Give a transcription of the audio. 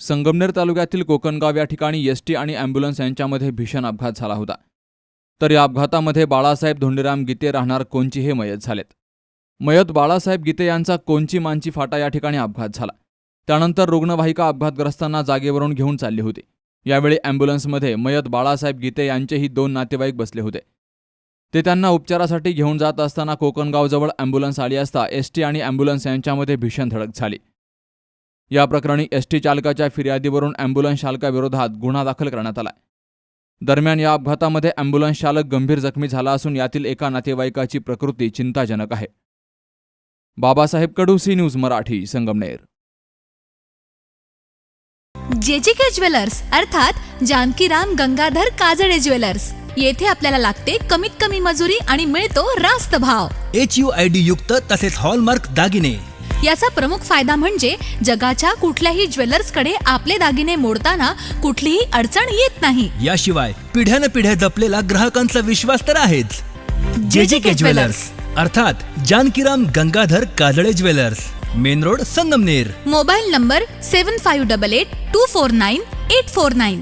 संगमनेर तालुक्यातील कोकणगाव या ठिकाणी एस टी आणि अँब्युलन्स यांच्यामध्ये भीषण अपघात झाला होता. तर या अपघातामध्ये बाळासाहेब धोंडीराम गीते राहणार कोंची हे मयत झालेत. मयत बाळासाहेब गीते यांचा कोंची मांची फाटा या ठिकाणी अपघात झाला. त्यानंतर रुग्णवाहिका अपघातग्रस्तांना जागेवरून घेऊन चालली होती. यावेळी अँब्युलन्समध्ये मयत बाळासाहेब गीते यांचेही दोन नातेवाईक बसले होते. ते त्यांना उपचारासाठी घेऊन जात असताना कोकणगावजवळ अँब्युलन्स आली असता एस टी आणि अँब्युलन्स यांच्यामध्ये भीषण धडक झाली. या प्रकरणी एस टी चालकाच्या फिर्यादीवरून अँब्युलन्स चालकाविरोधात गुन्हा दाखल करण्यात आला दरम्यान या अपघातामध्ये अँब्युलन्स चालक गंभीर जखमी झाला असून यातील एका नातेवाईकाची प्रकृती चिंताजनक आहे. Babasaheb Kadu C news Marathi Sangamner. J J K jewellers अर्थात जानकीराम गंगाधर काजळे ज्वेलर्स येथे आपल्याला लागते कमीत कमी मजुरी आणि मिळतो रास्त भाव. एच यू आय डी युक्त तसेच हॉलमार्क दागिने. याचा प्रमुख फायदा म्हणजे जगाच्या कुठल्याही ज्वेलर्सकडे आपले दागिने मोडताना कुठलीही अडचण येत नाही. याशिवाय पिढ्यान पिढ्या जपलेला ग्राहकांचा विश्वास तर आहेच. जे जे के ज्वेलर्स अर्थात Janakiram Gangadhar Kajale jewellers main road Sangamner. Mobile number seven five double eight two four nine eight four nine.